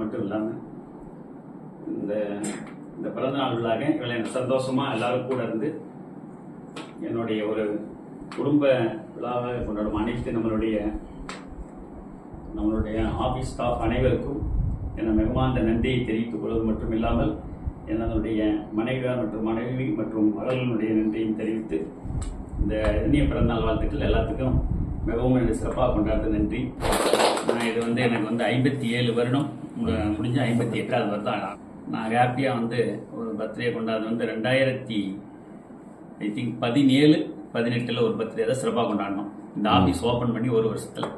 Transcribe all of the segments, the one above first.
மட்டும் இல்லாமல் இந்த இந்த பிறந்தநாள் விழாக இவளை சந்தோஷமாக எல்லாரும் கூட இருந்து என்னுடைய ஒரு குடும்ப விழாவை கொண்டாடும் அனைத்து நம்மளுடைய நம்மளுடைய ஆஃபீஸ் ஸ்டாஃப் அனைவருக்கும் என மிகமாந்த நன்றியை தெரிவித்துக் கொள்வது மட்டும் இல்லாமல் என்னுடைய மனைவியார் மற்றும் மனைவி மற்றும் மகளினுடைய நன்றியும் தெரிவித்து இந்த இனிய பிறந்தநாள் வாழ்த்துக்கள். எல்லாத்துக்கும் மிகவும் எனக்கு சிறப்பாக கொண்டாடுறது நன்றி. நான் இது வந்து எனக்கு வந்து ஐம்பத்தி ஏழு வருடம் முடிஞ்ச ஐம்பத்தி எட்டாவது வருடம். நான் ஹாப்பியாக வந்து ஒரு பர்த்டே கொண்டாடுறது வந்து ரெண்டாயிரத்தி ஐ திங்க் பதினேழு பதினெட்டில் ஒரு பர்த்டே தான் சிறப்பாக கொண்டாடினோம். இந்த ஆஃபீஸ் ஓப்பன் பண்ணி ஒரு வருஷத்தில்.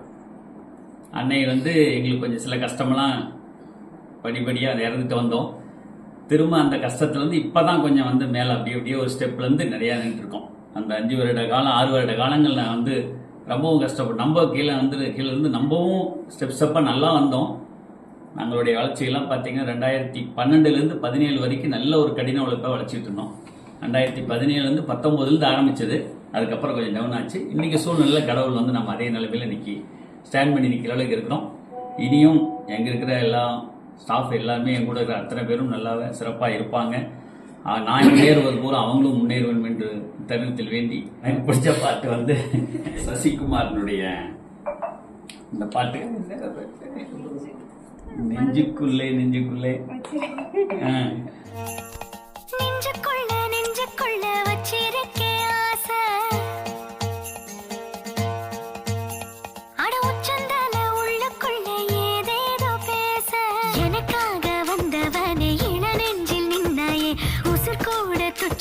அன்னை வந்து எங்களுக்கு கொஞ்சம் சில கஷ்டமெல்லாம் படிப்படியாக அதை இறந்துட்டு வந்தோம். திரும்ப அந்த கஷ்டத்துலேருந்து இப்போ தான் கொஞ்சம் வந்து மேலே அப்படியே அப்படியே ஒரு ஸ்டெப்லேருந்து நிறையா நின்றுருக்கோம் அந்த அஞ்சு வருட காலம் ஆறு வருட காலங்களில் வந்து ரொம்பவும் கஷ்டப்பட்டு நம்ம கீழே வந்து கீழே இருந்து நம்பவும் ஸ்டெப் ஸ்டெப்பாக நல்லா வந்தோம். நம்மளுடைய வளர்ச்சியெல்லாம் பார்த்தீங்கன்னா ரெண்டாயிரத்தி பன்னெண்டுலேருந்து பதினேழு வரைக்கும் நல்ல ஒரு கடின உழைப்பாக வளர்ச்சிட்டு இருந்தோம். ரெண்டாயிரத்தி பதினேழுலேருந்து பத்தொம்போதுலேருந்து ஆரம்பிச்சது. அதுக்கப்புறம் கொஞ்சம் டவுன் ஆச்சு. இன்றைக்கி சூழ்நிலை கடவுள் வந்து நம்ம அதே நிலைமையில் நிற்கி ஸ்டாண்ட் பண்ணி நிற்கிற அளவுக்கு இருக்கிறோம். இனியும் எங்கே இருக்கிற எல்லா ஸ்டாஃப் எல்லாருமே என் கூட இருக்கிற அத்தனை பேரும் நல்லாவே சிறப்பாக இருப்பாங்க. நான் முன்னேறுவது போல அவங்களும் முன்னேற வேண்டும் என்று தருணத்தில் வேண்டி எனக்கு பிடிச்ச பாட்டு வந்து சசிகுமாரனுடைய இந்த பாட்டு. நெஞ்சுக்குள்ளே. நெஞ்சுக்குள்ள.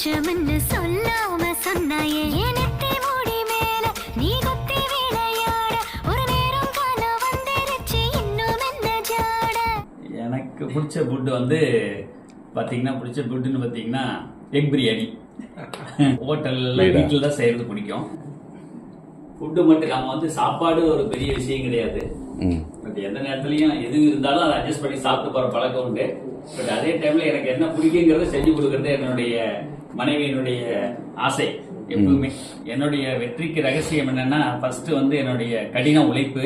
துச்சம்னு சொல்லாம சொன்னாயே எனத்தே மூடி மேல நீ குத்தி விளையாட. ஒரு நேரம் காலம் வந்துருச்சு இன்னும் என்ன ஜாட? எனக்கு பிடிச்ச ஃபுட்டு வந்து பார்த்தீங்கன்னா பிடிச்ச ஃபுட்டுன்னு பார்த்தீங்கன்னா எக் பிரியாணி ஹோட்டல்ல வீட்டில் தான் செய்கிறது பிடிக்கும். ஃபுட்டு மட்டும் நம்ம வந்து சாப்பாடு ஒரு பெரிய விஷயம் கிடையாது. பட் எந்த நேரத்துலையும் எது இருந்தாலும் அதை அட்ஜஸ்ட் பண்ணி சாப்பிட்டு போகிற பழக்கம் உண்டு பட் அதே டைமில் எனக்கு என்ன பிடிக்குங்கிறத செஞ்சு கொடுக்கறது என்னுடைய மனைவியினுடைய ஆசை எப்பவுமே. என்னுடைய வெற்றிக்கு ரகசியம் என்னன்னா ஃபர்ஸ்ட் வந்து என்னுடைய கடின உழைப்பு.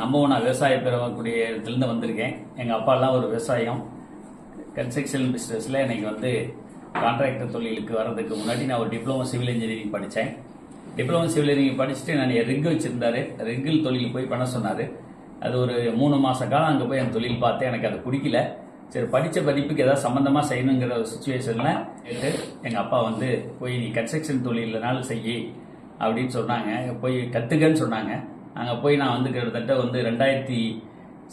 நம்ம நான் விவசாய பெறக்கூடிய இடத்துலேருந்து வந்திருக்கேன். எங்கள் அப்பாலாம் ஒரு விவசாயம் கன்ஸ்ட்ரக்ஷன் பிஸ்னஸில் எனக்கு வந்து கான்ட்ராக்டர் தொழிலுக்கு வர்றதுக்கு முன்னாடி நான் ஒரு டிப்ளமோ சிவில் இன்ஜினியரிங் படித்தேன் டிப்ளமோ சிவில் இன்ஜினியரிங் படிச்சுட்டு நான் ரிக் வச்சுருந்தாரு. ரிக்கில் தொழில் போய் பண்ண சொன்னார். அது ஒரு மூணு மாத காலம் அங்கே போய் அந்த தொழில் பார்த்தேன். எனக்கு அது பிடிக்கல. சரி படித்த படிப்புக்கு ஏதாவது சம்மந்தமாக செய்யணுங்கிற ஒரு சுச்சுவேஷனில் கேட்டு எங்கள் அப்பா வந்து போய் நீ கன்ஸ்ட்ரக்ஷன் தொழில்னாலும் செய்யி அப்படின்னு சொன்னாங்க. போய் கற்றுக்கன்னு சொன்னாங்க. அங்கே போய் நான் வந்து கிட்டத்தட்ட வந்து ரெண்டாயிரத்தி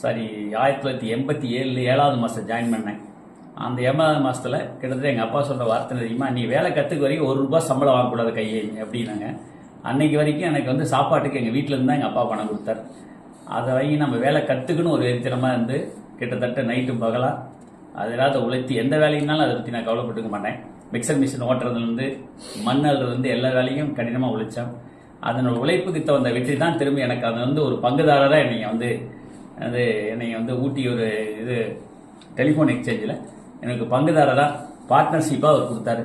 சாரி ஆயிரத்தி தொள்ளாயிரத்தி எண்பத்தி ஏழு ஏழாவது மாதம் ஜாயின் பண்ணேன். அந்த ஏழாவது மாதத்தில் கிட்டத்தட்ட எங்கள் அப்பா சொல்கிற வார்த்தை தெரியுமா? நீ வேலை கற்றுக்க வரைக்கும் ஒரு ரூபா சம்பளம் வாங்கக்கூடாது கையை அப்படின்னாங்க. அன்னைக்கு வரைக்கும் எனக்கு வந்து சாப்பாட்டுக்கு எங்கள் வீட்டில் இருந்து தான் எங்கள் அப்பா பணம் கொடுத்தார். அதை வாங்கி நம்ம வேலை கற்றுக்கணும் ஒரு வெறித்தனமாக இருந்து கிட்டத்தட்ட நைட்டும் பகலாக அது இல்லாத உழைத்து எந்த வேலையினாலும் அதை பற்றி நான் கவலைப்பட்டுக்க மாட்டேன். மிக்சர் மிஷின் ஓட்டுறதுலேருந்து மண் அள்ளுறதுலேருந்து எல்லா வேலையும் கடினமாக உழைச்சேன். அதனோட உழைப்புக்கு தகுந்த வெற்றி தான் திரும்பி எனக்கு அது வந்து ஒரு பங்குதாரராக என்னை வந்து அது என்னை வந்து ஊட்டி ஒரு இது டெலிஃபோன் எக்ஸ்சேஞ்சில் எனக்கு பங்குதாரராக பார்ட்னர்ஷிப்பாக அவர் கொடுத்தாரு.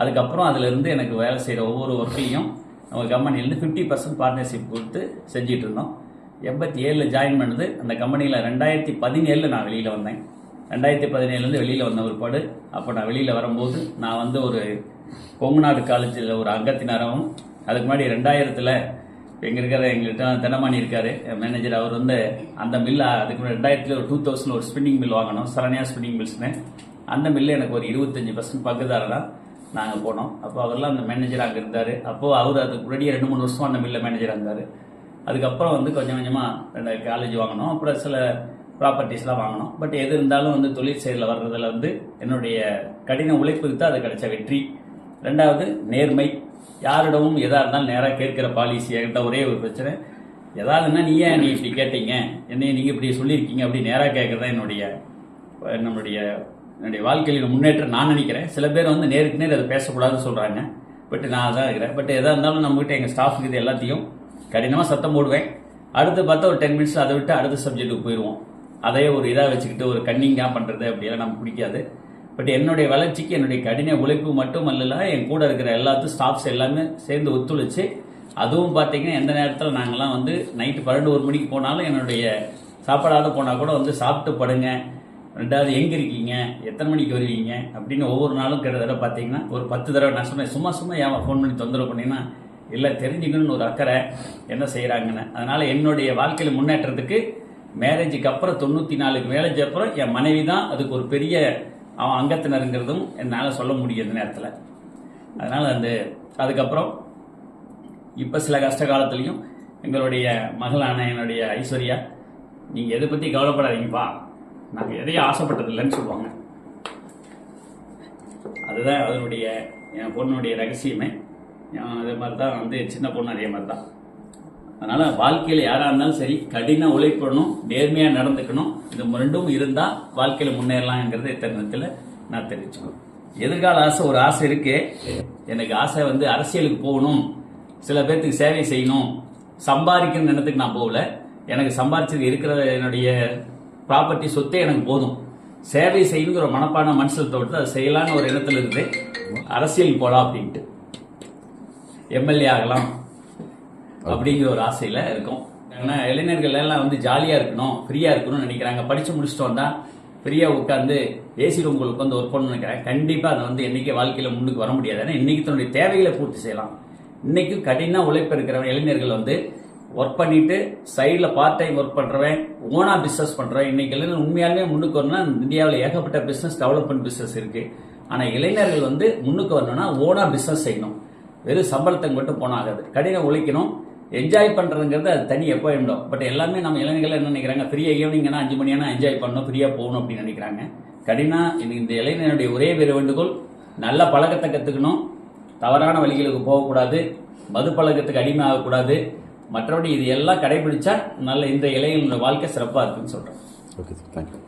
அதுக்கப்புறம் அதிலிருந்து எனக்கு வேலை செய்கிற ஒவ்வொரு ஒர்க்கையும் நம்ம கம்பெனிலேருந்து ஃபிஃப்டி பர்சன்ட் பார்ட்னர்ஷிப் கொடுத்து செஞ்சிட்டு இருந்தோம் எண்பத்தி ஏழில் ஜாயின் பண்ணது அந்த கம்பெனியில் ரெண்டாயிரத்தி பதினேழில் நான் வெளியில் வந்தேன். ரெண்டாயிரத்தி பதினேழுலேருந்து வெளியில் வந்த ஒருபாடு அப்போ நான் வெளியில் வரும்போது நான் வந்து ஒரு கொங்குநாடு காலேஜில் ஒரு அங்கத்தினராகவும் அதுக்கு முன்னாடி ரெண்டாயிரத்தில் எங்கே இருக்கிற எங்கள்கிட்ட தினமணி இருக்காரு. மேனேஜர் அவர் வந்து அந்த மில்ல அதுக்கு முன்னாடி ரெண்டாயிரத்துல ஒரு டூ தௌசண்ட் ஒரு ஸ்பின்னிங் மில் வாங்கினோம் சரணியா ஸ்பின்னிங் மில்ஸ்னு அந்த மில்ல எனக்கு ஒரு இருபத்தஞ்சி பர்சன்ட் பங்குதாரராக நாங்கள் போனோம். அப்போ அவர்லாம் அந்த மேனேஜர் அங்கே இருந்தார். அப்போது அவர் அதுக்கு முன்னாடியே ரெண்டு மூணு வருஷம் அந்த மில்ல மேனேஜராக இருந்தார். அதுக்கப்புறம் வந்து கொஞ்சம் கொஞ்சமாக ரெண்டு காலேஜ் வாங்கினோம். அப்புறம் சில ப்ராப்பர்ட்டிஸ்லாம் வாங்கினோம். பட் எது இருந்தாலும் வந்து தொழில் செயலில் வர்றதுல வந்து என்னுடைய கடின உழைப்புக்கு தான் அது கிடைச்ச வெற்றி. ரெண்டாவது நேர்மை. யாரிடமும் எதாக இருந்தாலும் நேராக கேட்குற பாலிசி என்கிட்ட ஒரே ஒரு பிரச்சனை. எதாவதுன்னா நீ ஏன் நீ இப்படி கேட்டீங்க? என்னைய நீங்கள் இப்படி சொல்லியிருக்கீங்க அப்படி நேராக கேட்குறதா என்னுடைய நம்மளுடைய என்னுடைய வாழ்க்கையில் முன்னேற்றம் நான் நினைக்கிறேன். சில பேர் வந்து நேருக்கு நேர் அதை பேசக்கூடாதுன்னு சொல்கிறாங்க பட் நான் அதான் இருக்கிறேன். பட் எதாக இருந்தாலும் நம்மகிட்ட எங்கள் ஸ்டாஃப் இது எல்லாத்தையும் கடினமாக சத்தம் போடுவேன். அடுத்து பார்த்தா ஒரு டென் மினிட்ஸ் அதை விட்டு அடுத்த சப்ஜெக்ட்டுக்கு போயிடுவோம். அதே ஒரு இதாக வச்சுக்கிட்டு ஒரு கன்னிங்காக பண்ணுறது அப்படியெல்லாம் நமக்கு பிடிக்காது. பட் என்னுடைய வளர்ச்சிக்கு என்னுடைய கடின உழைப்பு மட்டும் அல்லல என் கூட இருக்கிற எல்லாத்தையும் ஸ்டாஃப்ஸ் எல்லாமே சேர்ந்து ஒத்துழைச்சு அதுவும் பார்த்தீங்கன்னா எந்த நேரத்தில் நாங்கள்லாம் வந்து நைட்டு பன்னெண்டு ஒரு மணிக்கு போனாலும் என்னுடைய சாப்பிடாத போனால் கூட வந்து சாப்பிட்டு படுங்க. ரெண்டாவது எங்கே இருக்கீங்க? எத்தனை மணிக்கு வருவீங்க? அப்படின்னு ஒவ்வொரு நாளும் கிட்டத்தட்ட பார்த்தீங்கன்னா ஒரு பத்து தடவை நான் சொன்னேன் சும்மா சும்மா ஏன் ஃபோன் பண்ணி தொந்தரவு பண்ணினா இல்லை தெரிஞ்சுக்கணும்னு ஒரு அக்கறை என்ன செய்கிறாங்கன்னு அதனால் என்னுடைய வாழ்க்கையில் முன்னேற்றத்துக்கு மேரேஜுக்கு அப்புறம் தொண்ணூற்றி நாலுக்கு மேரேஜ் அப்புறம் என் மனைவி தான் அதுக்கு ஒரு பெரிய அவன் அங்கத்தினருங்கிறதும் என்னால் சொல்ல முடியாத நேரத்தில். அதனால் அந்த அதுக்கப்புறம் இப்போ சில கஷ்ட காலத்துலேயும் எங்களுடைய மகளான என்னுடைய ஐஸ்வர்யா நீங்கள் எதை பற்றி கவலைப்படாதீங்கப்பா நாங்கள் எதையும் ஆசைப்பட்டதில்லைன்னு சொல்லுவாங்க. அதுதான் அதனுடைய என் பொண்ணுடைய ரகசியமே. அதே மாதிரி தான் வந்து சின்ன பொண்ணு அதே மாதிரி தான் அதனால் வாழ்க்கையில் யாராக இருந்தாலும் சரி கடின உழைப்படணும் நேர்மையாக நடந்துக்கணும். இது ரெண்டும் இருந்தால் வாழ்க்கையில் முன்னேறலாங்கிறது இத்தருணத்தில் நான் தெரிவிச்சுக்கணும் எதிர்கால ஆசை ஒரு ஆசை இருக்கு. எனக்கு ஆசை வந்து அரசியலுக்கு போகணும். சில பேர்த்துக்கு சேவை செய்யணும். சம்பாதிக்கணும்னு நினத்துக்கு நான் போகல. எனக்கு சம்பாதிச்சது இருக்கிற என்னுடைய ப்ராப்பர்ட்டி சொத்தே எனக்கு போதும். சேவை செய்யணுங்கிற மனப்பான மனசில் தோட்டு அதை செய்யலான்னு ஒரு எண்ணத்தில் இருந்து அரசியல் போகலாம் அப்படின்ட்டு. எம்எல்ஏ ஆகலாம். அப்படிங்கிற ஒரு ஆசையில இருக்கும். ஏன்னா இளைஞர்கள் எல்லாம் வந்து ஜாலியா இருக்கணும் ஃப்ரீயா இருக்கணும்னு நினைக்கிறாங்க. படிச்சு முடிச்சுட்டு வந்தால் ஃப்ரீயா உட்காந்து ஏசி ரூம்களுக்கு வந்து ஒர்க் பண்ணணும்னு நினைக்கிறேன். கண்டிப்பா அதை வந்து என்னைக்கு வாழ்க்கையில முன்னுக்கு வர முடியாது. ஏன்னா இன்னைக்கு தன்னுடைய தேவைகளை பூர்த்தி செய்யலாம். இன்றைக்கும் கடின உழைப்பு இருக்கிறவன் இளைஞர்கள் வந்து ஒர்க் பண்ணிட்டு சைடில் பார்ட் டைம் ஒர்க் பண்ணுறவன் ஓனாக பிஸ்னஸ் பண்ணுறேன் இன்னைக்கு இளைஞர் உண்மையாலுமே முன்னுக்கு வரணும்னா இந்தியாவில் ஏகப்பட்ட பிஸ்னஸ் டெவலப்மெண்ட் பிஸ்னஸ் இருக்குது ஆனால் இளைஞர்கள் வந்து முன்னுக்கு வரணும்னா ஓனாக பிஸ்னஸ் செய்யணும். வெறும் சம்பளத்தை மட்டும் போனாகாது. கடின உழைக்கணும் என்ஜாய் பண்ணுறதுங்கிறது அது தனி எப்போ இருந்தோம் பட் எல்லாமே நம்ம இளைஞர்கள் என்ன நினைக்கிறாங்க? ஃப்ரீயாக ஈவினிங்னா அஞ்சு மணியானா என்ஜாய் பண்ணணும் ஃப்ரீயாக போகணும் அப்படின்னு நினைக்கிறாங்க. கடினா இது இந்த இளைஞனுடைய ஒரே பேர் வேண்டுகோள் நல்ல பழக்கத்தை கற்றுக்கணும் தவறான வழிகளுக்கு போகக்கூடாது. மது பழக்கத்துக்கு அடிமை ஆகக்கூடாது. மற்றபடி இது எல்லாம் கடைபிடிச்சா நல்ல இந்த இளைஞனுடைய வாழ்க்கை சிறப்பாக இருக்குன்னு சொல்கிறேன் ஓகே சார் தேங்க்யூ